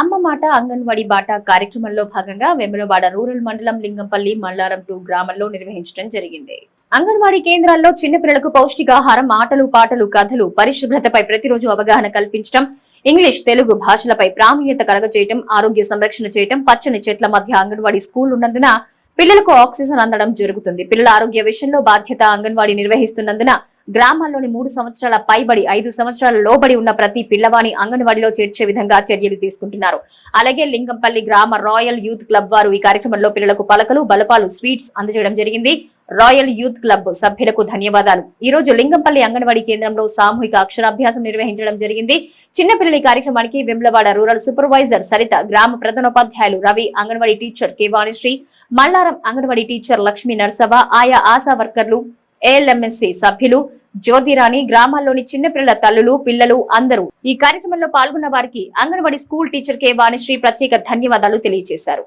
అమ్మ మాట అంగన్వాడీ బాట కార్యక్రమంలో భాగంగా వెములవాడ రూరల్ మండలం లింగంపల్లి మల్లారం టూ గ్రామంలో నిర్వహించడం జరిగింది. అంగన్వాడీ కేంద్రాల్లో చిన్నపిల్లలకు పౌష్టికాహారం ఆటలు పాటలు కథలు పరిశుభ్రతపై ప్రతిరోజు అవగాహన కల్పించడం ఇంగ్లీష్ తెలుగు భాషలపై ప్రావీణ్యత కలగజేయటం ఆరోగ్య సంరక్షణ చేయటం పచ్చని చెట్ల మధ్య అంగన్వాడీ స్కూల్ ఉన్నందున పిల్లలకు ఆక్సిజన్ అందడం జరుగుతుంది. పిల్లల ఆరోగ్య విషయంలో బాధ్యత అంగన్వాడీ నిర్వహిస్తున్నందున గ్రామాల్లోని మూడు సంవత్సరాల పైబడి ఐదు సంవత్సరాల లోబడి ఉన్న ప్రతి పిల్లవాని అంగన్వాడీలో చేర్చే విధంగా చర్యలు తీసుకుంటున్నారు. అలాగే లింగంపల్లి గ్రామ రాయల్ యూత్ క్లబ్ వారు ఈ కార్యక్రమంలో పిల్లలకు పలకలు బలపాలు స్వీట్స్ అందజేయడం జరిగింది. రాయల్ యూత్ క్లబ్ సభ్యులకు ధన్యవాదాలు. ఈ రోజు లింగంపల్లి అంగన్వాడీ కేంద్రంలో సామూహిక అక్షరాభ్యాసం నిర్వహించడం జరిగింది. చిన్నపిల్లల ఈ కార్యక్రమానికి వెమ్లవాడ రూరల్ సూపర్వైజర్ సరిత గ్రామ ప్రధానోపాధ్యాయులు Ravi anganwadi teacher K Vanishree Mallaram anganwadi teacher Lakshmi Narsava ఆయా ఆశా వర్కర్లు ఏఎల్ఎంఎస్సి సభ్యులు జ్యోతిరాణి గ్రామాల్లోని చిన్నపిల్లల తల్లులు పిల్లలు అందరూ ఈ కార్యక్రమంలో పాల్గొన్న వారికి anganwadi school teacher K Vanishree ప్రత్యేక ధన్యవాదాలు తెలియజేశారు.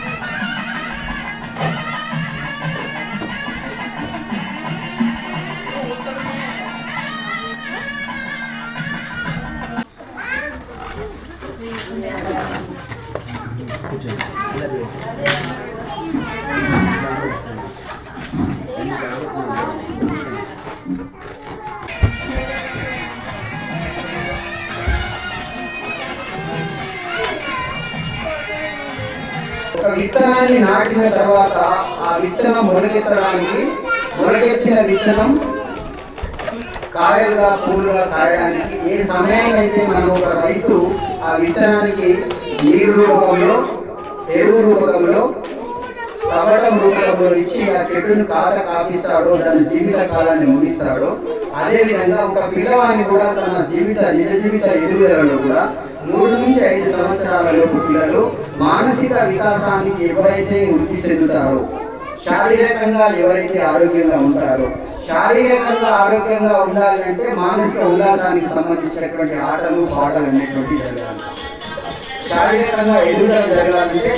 ఒక విత్తనాన్ని నాటిన తర్వాత ఆ విత్తనం మొలకెత్తడానికి మొలకెత్తిన విత్తనం కాయలుగా పూలుగా కాయడానికి ఏ సమయంలో అయితే మనం ఒక రైతు ఆ విత్తనానికి నీరు రూపంలో ఎరువు రూపకంలో తవ్వడం రూపంలో ఇచ్చి ఆ చెట్టును కాత కాపిస్తాడో దాని జీవిత కాలాన్ని ముగిస్తాడో అదేవిధంగా ఒక పిల్లవాడిని కూడా తన జీవిత నిజ జీవిత ఎదుగుదలలో కూడా మూడు నుంచి ఐదు సంవత్సరాల లోపు పిల్లలు మానసిక వికాసానికి ఎవరైతే వృద్ధి చెందుతారో శారీరకంగా ఎవరైతే ఆరోగ్యంగా ఉంటారో శారీరకంగా ఆరోగ్యంగా ఉండాలి అంటే మానసిక ఉల్లాసానికి సంబంధించినటువంటి ఆటలు పాటలు అనేటువంటి జరగాలి. శారీరకంగా ఎదుగుదల జరగాలంటే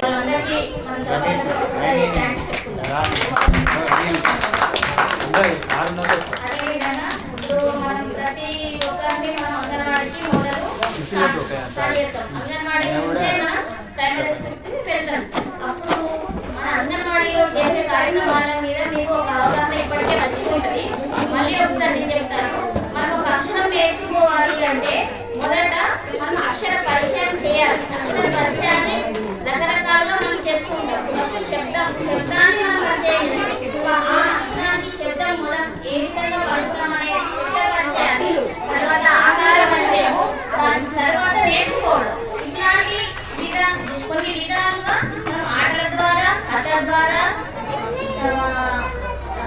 అదేవిధంగా ఇప్పుడు మనం ప్రతి ఒక్కరిని మనం అంగన్వాడికి మొదలు స్టార్ట్ చేస్తాం. అంగన్వాడీ నుంచే మనం ప్రైమరీ స్కూల్కి వెళ్తాం అప్పుడు మన అంగన్వాడీలో చేసే కార్యక్రమాల మీద మీకు ఒక అవగాహన ఇప్పటికే వచ్చి ఉంటుంది మళ్ళీ ఒకసారి నేను చెప్తాను మనం ఒక అక్షరం నేర్చుకోవాలి అంటే మొదట మనం అక్షర పరిచయం చేయాలి అక్షర పరిచయాన్ని రకరకాలుగా మనం చేసుకుంటాం ఫస్ట్ శబ్దం శబ్దాన్ని మనం పరిచయం చేస్తాం ఆ అక్షరానికి శబ్దం మనం ఏ విధంగా పలుకుతాం అనే శబ్ద పరిచయాన్ని తర్వాత ఆకార పరిచయము దాని తర్వాత నేర్చుకోవడం ఇట్లాంటి విధా కొన్ని విధాలుగా మనం ఆటల ద్వారా కథల ద్వారా ఆ,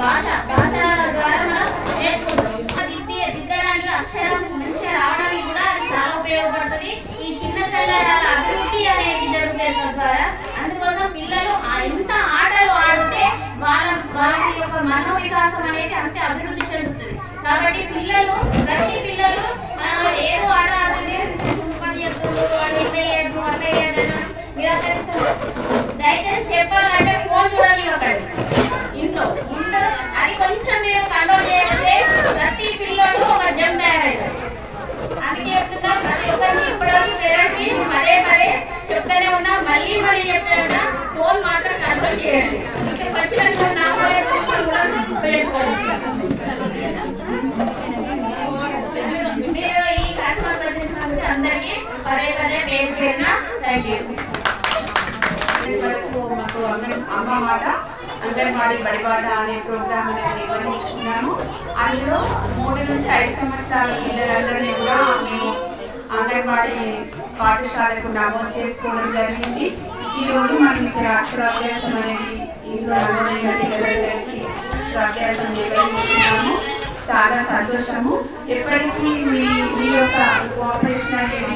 భాష భాష ద్వారా మనం నేర్చుకుంటాం దిద్ది దిద్దడానికి అక్షరం మంచిగా రావడానికి కూడా అది చాలా ఉపయోగపడుతుంది ఈ చిన్న పిల్లల అభివృద్ధి అనేది జరుగుతుంది తద్వారా అందుకోసం పిల్లలు ఆ ఎంత ఆటలు ఆడితే వాళ్ళ వాళ్ళ యొక్క మనో వికాసం అనేది అంతే అభివృద్ధి చెందుతుంది కాబట్టి పిల్లలు ప్రతి పిల్లలు మనం ఏదో ఆట ఆడుతుంటే పని చేస్తున్నారు వాడు ఇట్లా దయచేసి చెప్పాలంటే ఫోన్ చూడనివ్వకండి ఇంట్లో ఉండదు అది కొంచెం మీరు కంట్రోల్ చేయకపోతే ప్రతి పిల్లోడు ఒక జమ్ బ్యాగ్ అందుకే చెప్తున్నా ప్రతి ఒక్కరిని ఇప్పటివరకు పేరెంట్స్ చెప్తూనే ఉన్నా మళ్ళీ మళ్ళీ చెప్తానున్నా ఫోన్ మాత్రం కంట్రోల్ చేయండి ఇక్కడికి వచ్చినట్టు నాకు వరకు మాకు అంగన్ అమ్మ మాట అంగన్వాడీ బడిబాట అనే ప్రోగ్రామ్ అనేది నిర్వహించుకున్నాము. అందులో మూడు నుంచి ఐదు సంవత్సరాల పిల్లలందరినీ కూడా మేము అంగన్వాడీ పాఠశాలకు నమోదు చేసుకోవడం జరిగింది. ఈరోజు మనం ఇక్కడ అక్షరాభ్యాసం అనేది ఇంట్లో నమోదైన పిల్లలందరికీ అక్షరాభ్యాసం నిర్వహిస్తున్నాము. చాలా సంతోషము. ఎప్పటికీ మీ మీ యొక్క కోఆపరేషన్ అనేది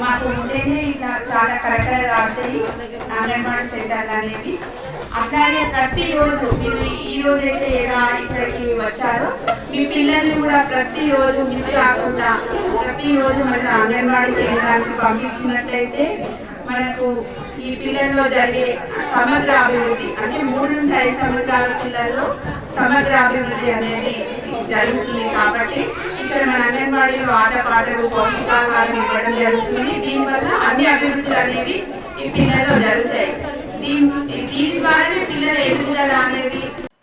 మాకు ఉంటేనే ఇలా చాలా కరెక్ట్గా రాస్తాయి అంగన్వాడీ సెంటర్లు అనేవి. అట్లాగే ప్రతిరోజు మీరు ఈ రోజు అయితే ఎలా ఇక్కడికి వచ్చారో మీ పిల్లల్ని కూడా ప్రతిరోజు మిస్ కాకుండా ప్రతిరోజు మన అంగన్వాడీ కేంద్రానికి పంపించినట్లయితే మనకు ఈ పిల్లల్లో జరిగే సమగ్ర అభివృద్ధి అంటే మూడు నుంచి ఐదు సంవత్సరాల పిల్లల్లో సమగ్ర అభివృద్ధి అనేది జరుగుతుంది. కాబట్టి ఇక్కడ మన అంగన్వాడీలో ఆట పాటలు పౌష్టికాహారం ఇవ్వడం జరుగుతుంది. దీనివల్ల అన్ని అభివృద్ధులు అనేది ఈ పిల్లల్లో జరుగుతాయి. దీని దీని ద్వారానే పిల్లల ఎదుగుదల అనేది